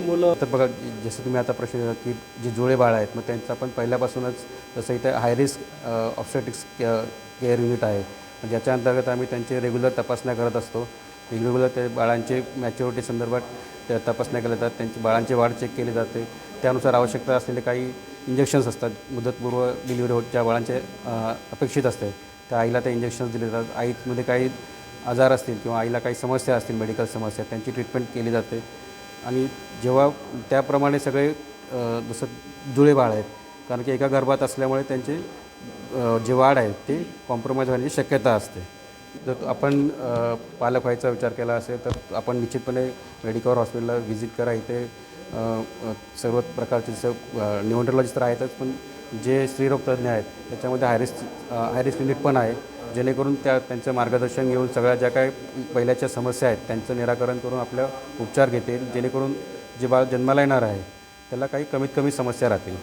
मुलं तर बघा जसं तुम्ही आता प्रश्न की जे जुळे बाळ आहेत मग त्यांचं आपण पहिल्यापासूनच जसं इथे high risk obstetrics care unit आहे. ज्याच्या अंतर्गत आम्ही त्यांचे रेग्युलर तपासण्या करत असतो. रेग्युलर ते बाळांचे मॅच्युरिटी संदर्भात त्या तपासण्या केल्या जातात त्यांची बाळांची वाढ चेक केली जाते. त्यानुसार आवश्यकता असलेले काही इंजेक्शन्स असतात. मुदतपूर्व डिलिव्हरी होत ज्या बाळांचे अपेक्षित असते त्या आईला ते इंजेक्शन्स दिले जातात. आईमध्ये काही आजार असतील किंवा आईला काही समस्या असतील मेडिकल समस्या त्यांची ट्रीटमेंट केली जाते. आणि जेव्हा त्याप्रमाणे सगळे जसं जुळे बाळ आहेत कारण की एका गर्भात असल्यामुळे त्यांचे जे वाढ आहे ते कॉम्प्रोमाइज होण्याची शक्यता असते. जर आपण पालक व्हायचा विचार केला असेल तर आपण निश्चितपणे मेडिकल हॉस्पिटलला व्हिजिट करा. इथे सर्व प्रकारचे जसं न्यूमरोलॉजिस्ट तर आहेतच पण जे स्त्रीरोगतज्ञ आहेत त्याच्यामध्ये हायरिस हायरिस युनिट पण आहे. जेणेकरून त्या त्यांचं मार्गदर्शन घेऊन सगळ्या ज्या काय पहिल्याच्या समस्या आहेत त्यांचं निराकरण करून आपल्या उपचार घेतील जेणेकरून जे बाळ जन्माला येणार आहे त्याला काही कमीत कमी समस्या राहतील.